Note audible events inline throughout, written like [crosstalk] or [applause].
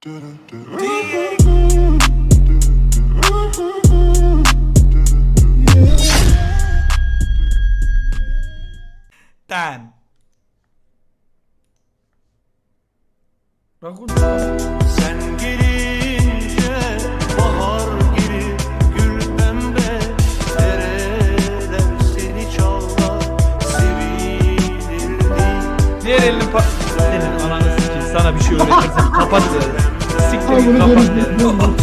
Tan. Rakun. Sen gelince bahar gibi gül pembe Dereler seni çalar sevinirdi Diğer elini pa... Senin ananı sikeyim sana bir şey öğretirsem kapat. 不能放弃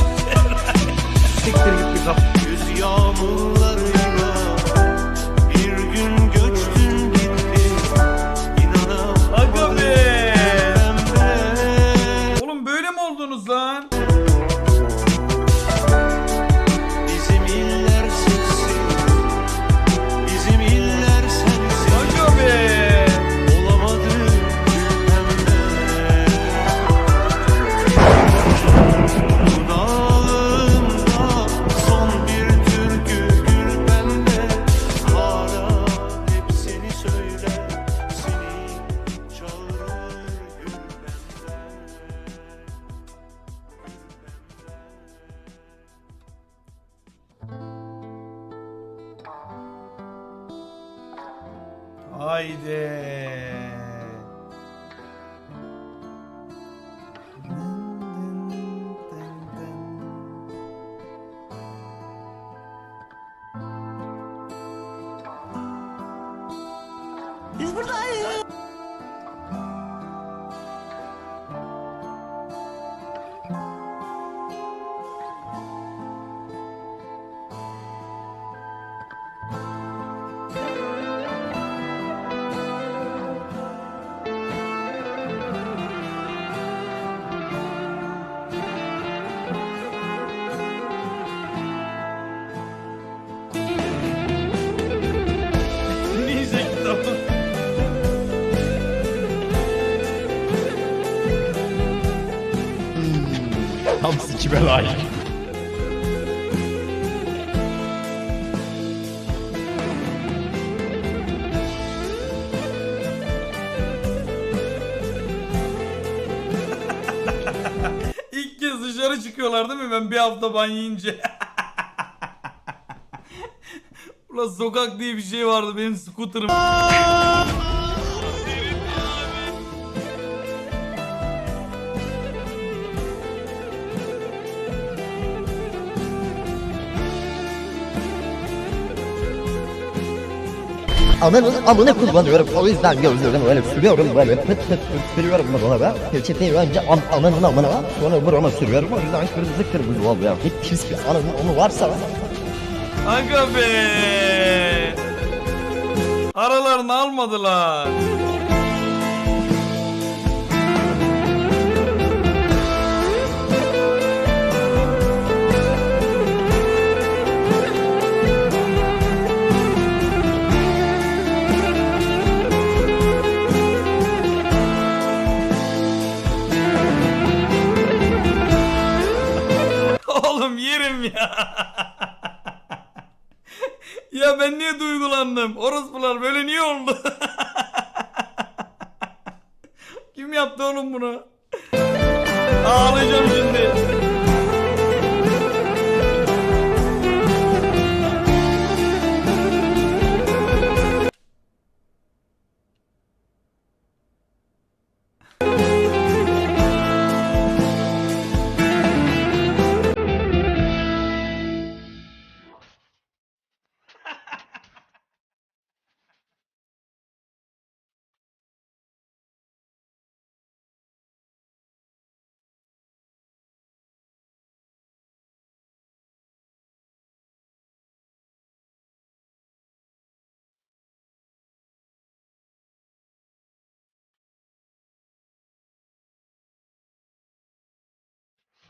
Haydi. Ninja Tam sikime layık. İlk kez dışarı çıkıyorlar değil mi? Ben bir hafta ban yiyince. [laughs] Ulan sokak diye bir şey vardı benim scooter'ım. Ananın amını kullanıyorum. O yüzden gözlerimi böyle sürüyorum böyle pıt pıt pıt sürüyorum ben. Peçeteyi önce an, ananın amına sonra burama sürüyorum. O yüzden kırmızı kırmızı oluyor. Hiç pis bir ananın onu varsa Aga be. Aralarını almadılar. Ya. [laughs] ya ben niye duygulandım? Orospular böyle niye oldu? [laughs] Kim yaptı oğlum bunu? Ağlayacağım şimdi.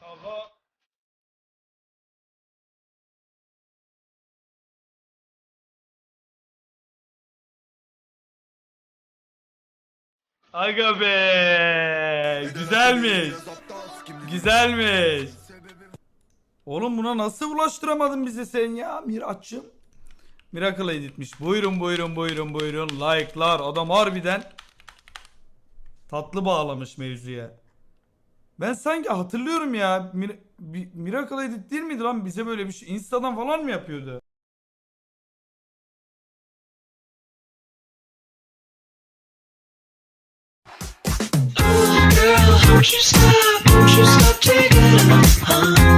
Hava Aga be. Güzelmiş. Güzelmiş. Oğlum buna nasıl ulaştıramadın bize sen ya Miraç'ım? Miracle editmiş. Buyurun buyurun buyurun buyurun. Like'lar. Adam harbiden tatlı bağlamış mevzuya. Ben sanki hatırlıyorum ya. Mir bir Miracle Edit değil miydi lan? Bize böyle bir şey Insta'dan falan mı yapıyordu? Don't you stop, don't you stop taking my heart.